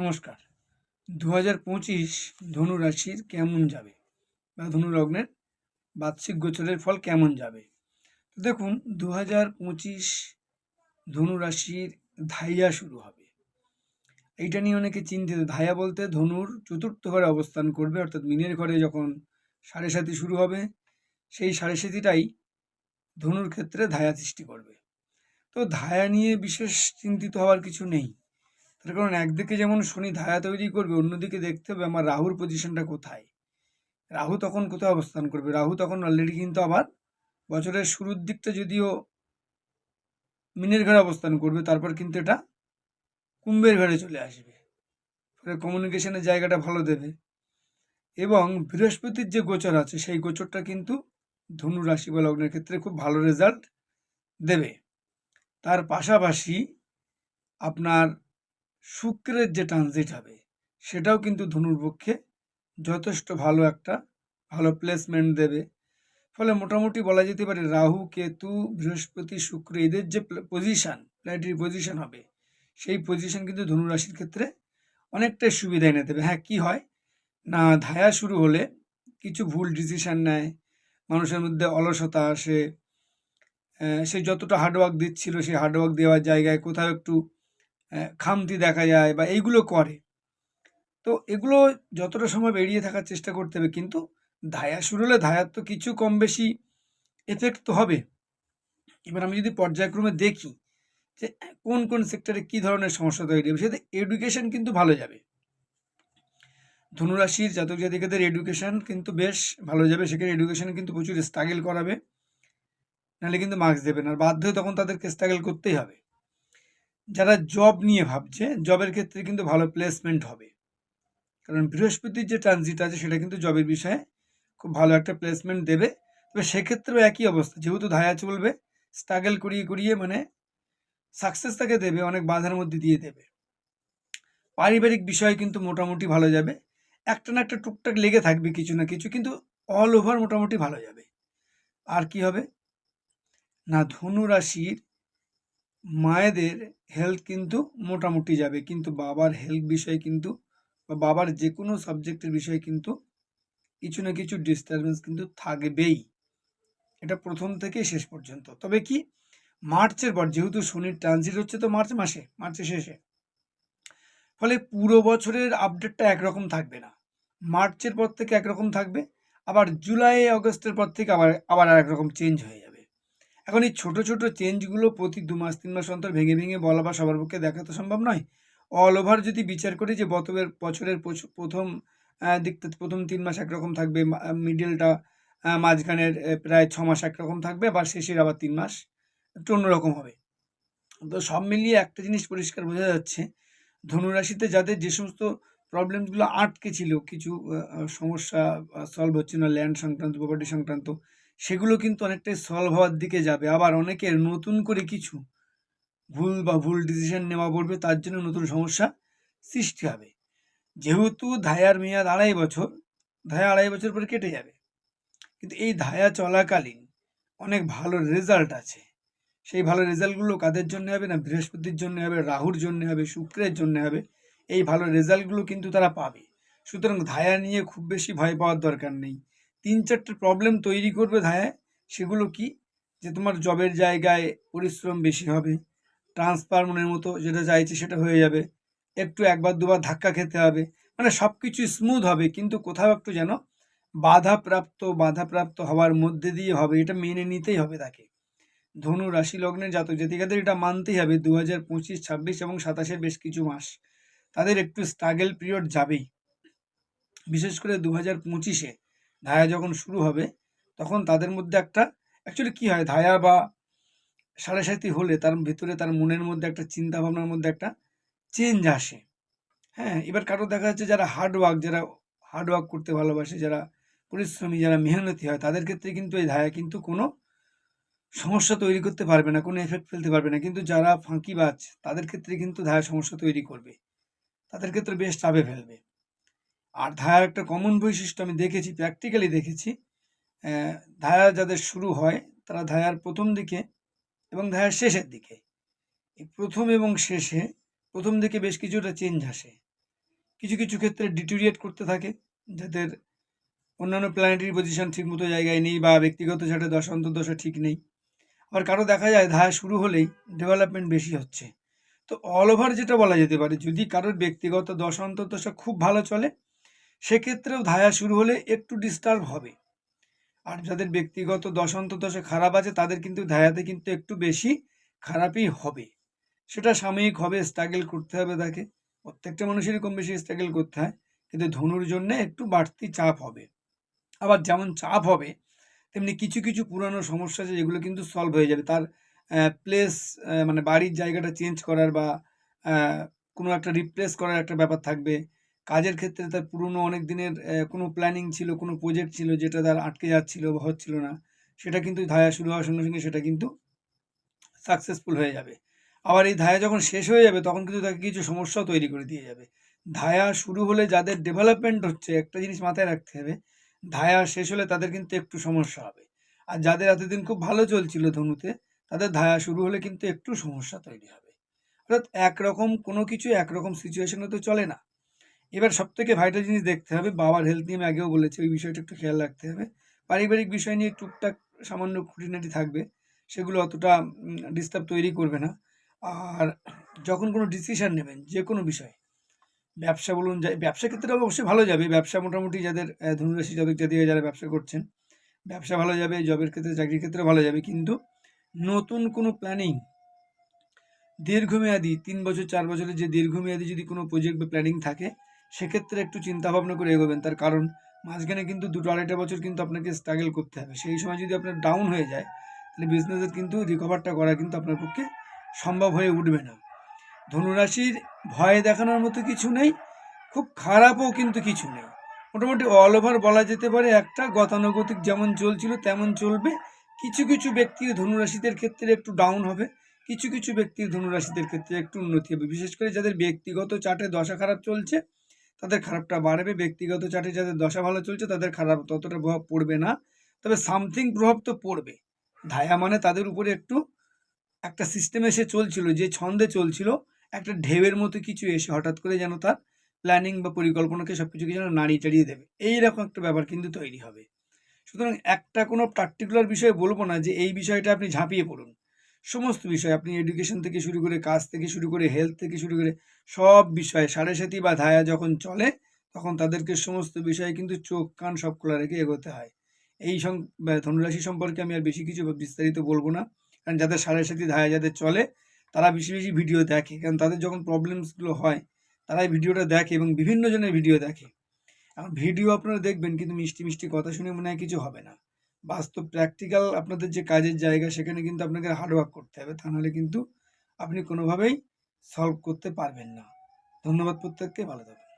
নমস্কার। দু হাজার পঁচিশ ধনু রাশির কেমন যাবে? বা ধনু লগ্নের বার্ষিক গোচরের ফল কেমন যাবে? দেখুন দু হাজার পঁচিশ ধনু রাশির ধাইয়া শুরু হবে। এইটা নিয়ে অনেকে চিন্তিত। ধাইয়া বলতে ধনুর চতুর্থ ঘরে অবস্থান করবে, অর্থাৎ মিনের ঘরে যখন সাড়ে সাতি শুরু হবে, সেই সাড়ে সাতিটাই ধনুর ক্ষেত্রে ধায়া সৃষ্টি করবে। তো ধায়া নিয়ে বিশেষ চিন্তিত হওয়ার কিছু নেই। তার কারণ একদিকে যেমন শনি ধায়া তৈরি করবে, অন্যদিকে দেখতে হবে আমার রাহুর পজিশনটা কোথায়। রাহু তখন কোথায় অবস্থান করবে? রাহু তখন অলরেডি কিন্তু আবার বছরের শুরুর দিকটা যদিও মিনের ঘরে অবস্থান করবে, তারপর কিন্তু এটা কুম্ভের ঘরে চলে আসবে। ফলে কমিউনিকেশনের জায়গাটা ভালো দেবে। এবং বৃহস্পতির যে গোচর আছে, সেই গোচরটা কিন্তু ধনু রাশি বা লগ্নের ক্ষেত্রে খুব ভালো রেজাল্ট দেবে। তার পাশাপাশি আপনার শুক্রের যে ট্রানজিট হবে, সেটাও কিন্তু ধনুর পক্ষে যথেষ্ট ভালো একটা, ভালো প্লেসমেন্ট দেবে। ফলে মোটামুটি বলা যেতে পারে রাহু, কেতু, বৃহস্পতি, শুক্র, এদের যে পজিশান প্ল্যানেটারি পজিশন হবে, সেই পজিশন কিন্তু ধনু রাশির ক্ষেত্রে অনেকটাই সুবিধা এনে দেবে হ্যাঁ কি হয়? না, ধায়া শুরু হলে কিছু ভুল ডিসিশান নেয়, মানুষের মধ্যে অলসতা আসে সে যতটা হার্ডওয়ার্ক দিচ্ছিল, সেই হার্ডওয়ার্ক দেওয়ার জায়গায় কোথাও একটু খামতি দেখা যায় বা এইগুলো করে। তো এগুলো যতটা সময় বেরিয়ে থাকার চেষ্টা করতে হবে। কিন্তু ধায়া শুরু হলে ধায়ার তো কিছু কম বেশি এফেক্ট তো হবে। এবার আমি যদি পর্যায়ক্রমে দেখি যে, কোন কোন সেক্টরে কী ধরনের সমস্যা তৈরি হবে সেটা এডুকেশন কিন্তু ভালো যাবে। ধনুরাশির জাতক জাতিকাদের এডুকেশন কিন্তু বেশ ভালো যাবে। সেখানে এডুকেশনে কিন্তু প্রচুর স্ট্রাগল করাবে। নাহলে কিন্তু মার্কস দেবে না। আর বাধ্য তখন তাদেরকে স্ট্রাগল করতেই হবে। যারা জব নিয়ে ভাবছে জবের ক্ষেত্রে কিন্তু ভালো প্লেসমেন্ট হবে। কারণ বৃহস্পতির যে ট্রানজিট আছে, সেটা কিন্তু জবের বিষয়ে খুব ভালো একটা প্লেসমেন্ট দেবে। তবে সেক্ষেত্রেও একই অবস্থা। যেহেতু ধায়া চলবে স্ট্রাগল করিয়ে করিয়ে মানে সাকসেস তাকে দেবে, অনেক বাধার মধ্যে দিয়ে দেবে। পারিবারিক বিষয় কিন্তু মোটামুটি ভালো যাবে। একটা না একটা টুকটাক লেগে থাকবে কিছু না কিছু, কিন্তু অল ওভার মোটামুটি ভালো যাবে। আর কি হবে? না, ধনু রাশির মায়েদের হেলথ কিন্তু মোটামুটি যাবে। কিন্তু বাবার হেলথ বিষয়ে কিন্তু বা বাবার যে কোনো সাবজেক্টের বিষয়ে কিন্তু কিছু না কিছু ডিস্টারবেন্স কিন্তু থাকবেই। এটা প্রথম থেকে শেষ পর্যন্ত। তবে কি মার্চের পর, যেহেতু শনির ট্রানজিট হচ্ছে তো মার্চ মাসে, মার্চের শেষে, ফলে পুরো বছরের আপডেটটা একরকম থাকবে না। মার্চের পর থেকে একরকম থাকবে, আবার জুলাই, আগস্টের পর থেকে আবার আবার একরকম চেঞ্জ হয়ে যাবে। এখন এই ছোটো ছোটো চেঞ্জগুলো প্রতি দু মাস, তিন মাস অন্তর ভেঙে ভেঙে বলা বা সবার পক্ষে দেখা তো সম্ভব নয়। অল ওভার যদি বিচার করি যে বছরের বছরের প্রথম দিকটা প্রথম তিন মাস একরকম থাকবে মিডলটা মাঝখানের প্রায় ছ মাস একরকম থাকবে, আবার শেষের আবার তিন মাস একটু অন্যরকম হবে। তো সব মিলিয়ে একটা জিনিস পরিষ্কার বোঝা যাচ্ছে, ধনুরাশিতে যাদের যে সমস্ত প্রবলেমসগুলো আটকে ছিল, কিছু সমস্যা সলভ হচ্ছে না ল্যান্ড সংক্রান্ত প্রপার্টি সংক্রান্ত সেগুলো কিন্তু অনেকটাই সলভ হওয়ার দিকে যাবে। আবার অনেকের নতুন করে কিছু ভুল বা ভুল ডিসিশন নেওয়া পড়বে, তার জন্য নতুন সমস্যা সৃষ্টি হবে। যেহেতু ধায়ার মেয়াদ আড়াই বছর, ধায়া আড়াই বছর পরে কেটে যাবে। কিন্তু এই ধায়া চলাকালীন অনেক ভালো রেজাল্ট আছে। সেই ভালো রেজাল্টগুলো কাদের জন্য হবে না? বৃহস্পতির জন্য হবে, রাহুর জন্য হবে, শুক্রের জন্য হবে। এই ভালো রেজাল্টগুলো কিন্তু তারা পাবে। সুতরাং ধায়া নিয়ে খুব বেশি ভয় পাওয়ার দরকার নেই। তিন চারটে প্রবলেম তৈরি করবে ধায়ায় সেগুলো কি? যে তোমার জবের জায়গায় পরিশ্রম বেশি হবে ট্রান্সফার মনের মতো যেটা চাইছে সেটা হয়ে যাবে, একটু একবার দুবার ধাক্কা খেতে হবে মানে সব কিছু স্মুথ হবে, কিন্তু কোথাও একটু যেন বাধাপ্রাপ্ত বাধাপ্রাপ্ত হওয়ার মধ্যে দিয়ে হবে, এটা মেনে নিতেই হবে তাকে। ধনু রাশি লগ্নের জাতক জাতিকাদের এটা মানতেই হবে দু হাজার পঁচিশ, ছাব্বিশ এবং সাতাশের বেশ কিছু মাস। তাদের একটু স্ট্রাগেল পিরিয়ড যাবেই। বিশেষ করে দু হাজার পঁচিশে ধায়া যখন শুরু হবে, তখন তাদের মধ্যে একটা অ্যাকচুয়ালি কী হয়, ধায়া বা সাড়ে সাথী হলে তার ভিতরে তার মনের মধ্যে একটা চিন্তা ভাবনার মধ্যে একটা চেঞ্জ আসে। হ্যাঁ এবার কারও দেখা যাচ্ছে যারা হার্ড ওয়ার্ক যারা হার্ড ওয়ার্ক করতে ভালোবাসে, যারা পরিশ্রমী, যারা মেহনতি হয়, তাদের ক্ষেত্রে কিন্তু এই ধায়া কিন্তু কোনো সমস্যা তৈরি করতে পারবে না, কোনো এফেক্ট ফেলতে পারবে না। কিন্তু যারা ফাঁকিবাজ, তাদের ক্ষেত্রে কিন্তু ধায়া সমস্যা তৈরি করবে। তাদের ক্ষেত্রে বেশ চাপে ফেলবে। আর ধায়ার একটা কমন বৈশিষ্ট্য আমি দেখেছি প্র্যাকটিক্যালি দেখেছি ধায়া যাদের শুরু হয়, তারা ধায়ার প্রথম দিকে এবং ধায়ার শেষের দিকে। প্রথম এবং শেষে প্রথম দিকে বেশ কিছুটা চেঞ্জ আসে। কিছু কিছু ক্ষেত্রে ডিটোরিয়েট করতে থাকে, যাদের অন্যান্য প্ল্যানেটারি পজিশন ঠিকমতো জায়গায় নেই বা ব্যক্তিগত চাটে দশা, অন্তর্দশা ঠিক নেই। আবার কারও দেখা যায় ধায়া শুরু হলেই ডেভেলপমেন্ট বেশি হচ্ছে। তো অল ওভার যেটা বলা যেতে পারে, যদি কারোর ব্যক্তিগত দশা, অন্তর্দশা খুব ভালো চলে সেক্ষেত্রেও ধায়া শুরু হলে একটু ডিস্টার্ব হবে। আর যাদের ব্যক্তিগত দশা অন্তর্দশা খারাপ আছে, তাদের কিন্তু ধায়াতে কিন্তু একটু বেশি খারাপই হবে। সেটা সাময়িক হবে স্ট্রাগল করতে হবে তাকে। প্রত্যেকটা মানুষেরই কম বেশি স্ট্রাগল করতে হয়, কিন্তু ধনুর জন্য একটু বাড়তি চাপ হবে। আবার যেমন চাপ হবে, তেমনি কিছু কিছু পুরানো সমস্যা আছে, যেগুলো কিন্তু সলভ হয়ে যাবে। তার প্লেস মানে বাড়ির জায়গাটা চেঞ্জ করার বা কোনো একটা রিপ্লেস করার একটা ব্যাপার থাকবে। কাজের ক্ষেত্রে তার পুরনো অনেক দিনের কোনো প্ল্যানিং ছিল, কোনো প্রজেক্ট ছিল যেটা তার আটকে যাচ্ছিল বা হচ্ছিল না, সেটা কিন্তু ধায়া শুরু হওয়ার সঙ্গে সঙ্গে সেটা কিন্তু সাকসেসফুল হয়ে যাবে। আবার এই ধায়া যখন শেষ হয়ে যাবে, তখন কিন্তু তাকে কিছু সমস্যাও তৈরি করে দিয়ে যাবে। ধায়া শুরু হলে যাদের ডেভেলপমেন্ট হচ্ছে, একটা জিনিস মাথায় রাখতে হবে, ধায়া শেষ হলে তাদের কিন্তু একটু সমস্যা হবে। আর যাদের এতদিন খুব ভালো চলছিল ধনুতে, তাদের ধায়া শুরু হলে কিন্তু একটু সমস্যা তৈরি হবে। অর্থাৎ একরকম কোনো কিছু একরকম সিচুয়েশনে তো চলে না। এবার সব থেকে ভাইটাল জিনিস দেখতে হবে, বাবার হেলথ নিয়ে আমি আগেও বলেছি, ওই বিষয়টা একটু খেয়াল রাখতে হবে। পারিবারিক বিষয় নিয়ে টুকটাক সামান্য খুঁটিনাটি থাকবে, সেগুলো অতটা ডিস্টার্ব তৈরি করবে না। আর যখন কোনো ডিসিশন নেবেন যে কোনো বিষয়ে, ব্যবসা বলুন, যা, ব্যবসা ক্ষেত্রে অবশ্যই ভালো যাবে, ব্যবসা মোটামুটি যাদের ধনুরাশি জাতক জাতিকা যারা ব্যবসা করছেন, ব্যবসা ভালো যাবে জবের ক্ষেত্রে, চাকরির ক্ষেত্রে ভালো যাবে, কিন্তু নতুন কোনো প্ল্যানিং দীর্ঘমেয়াদী, তিন বছর, চার বছরের যে দীর্ঘমেয়াদী যদি কোনো প্রজেক্ট বা প্ল্যানিং থাকে সেক্ষেত্রে একটু চিন্তা ভাবনা করে এগোবেন। তার কারণ মাঝখানে কিন্তু দুটো আড়াইটা বছর কিন্তু আপনাকে স্ট্রাগল করতে হবে। সেই সময় যদি আপনার ডাউন হয়ে যায়, তাহলে বিজনেসের কিন্তু রিকভারটা করা কিন্তু আপনার পক্ষে সম্ভব হয়ে উঠবে না। ধনুরাশির ভয় দেখানোর মতো কিছু নেই, খুব খারাপও কিন্তু কিছু নেই। মোটামুটি অল ওভার বলা যেতে পারে, একটা গতানুগতিক যেমন চলছিল তেমন চলবে। কিছু কিছু ব্যক্তির ধনুরাশিদের ক্ষেত্রে একটু ডাউন হবে, কিছু কিছু ব্যক্তির ধনুরাশিদের ক্ষেত্রে একটু উন্নতি হবে। বিশেষ করে যাদের ব্যক্তিগত চার্টে দশা খারাপ চলছে তাদের খারাপটা বাড়বে, ব্যক্তিগত চার্টে যাদের দশা ভালো চলছে তাদের খারাপ ততটা প্রভাব পড়বে না। তবে সামথিং প্রভাব তো পড়বে। ধায়া মানে তাদের উপরে একটু, একটা সিস্টেম এসে চলছিল, যে ছন্দে চলছিল, একটা ঢেউয়ের মতো কিছু এসে হঠাৎ করে যেন তার প্ল্যানিং বা পরিকল্পনাকে সব কিছুকে যেন নাড়িয়ে চাড়িয়ে দেবে। এইরকম একটা ব্যাপার কিন্তু তৈরি হবে। সুতরাং একটা কোনো পার্টিকুলার বিষয়ে বলব না যে এই বিষয়টা আপনি ঝাঁপিয়ে পড়ুন। সমস্ত বিষয়, আপনি এডুকেশন থেকে শুরু করে কাজ থেকে শুরু করে হেলথ থেকে শুরু করে সব বিষয়ে, সাড়ে সাথী বা ধায়া যখন চলে, তখন তাদেরকে সমস্ত বিষয়ে কিন্তু চোখ, কান সব খোলা রেখে এগোতে হয়। এই ধনুরাশি সম্পর্কে আমি আর বেশি কিছু বিস্তারিত বলব না। কারণ যাদের সাড়ে সাথী ধায়া যাদের চলে, তারা বেশি বেশি ভিডিও দেখে। কারণ তাদের যখন প্রবলেমসগুলো হয়, তারাই ভিডিওটা দেখে এবং বিভিন্ন জনের ভিডিও দেখে। এখন ভিডিও আপনারা দেখবেন কিন্তু মিষ্টি মিষ্টি কথা শুনে মনে হয় কিছু হবে না। বাস্তব প্র্যাকটিক্যাল আপনাদের যে কাজের জায়গা, সেখানে কিন্তু আপনাকে হার্ডওয়ার্ক করতে হবে। তা নাহলে কিন্তু আপনি কোনোভাবেই সলভ করতে পারবেন না। ধন্যবাদ প্রত্যেককে, ভালো থাকবেন।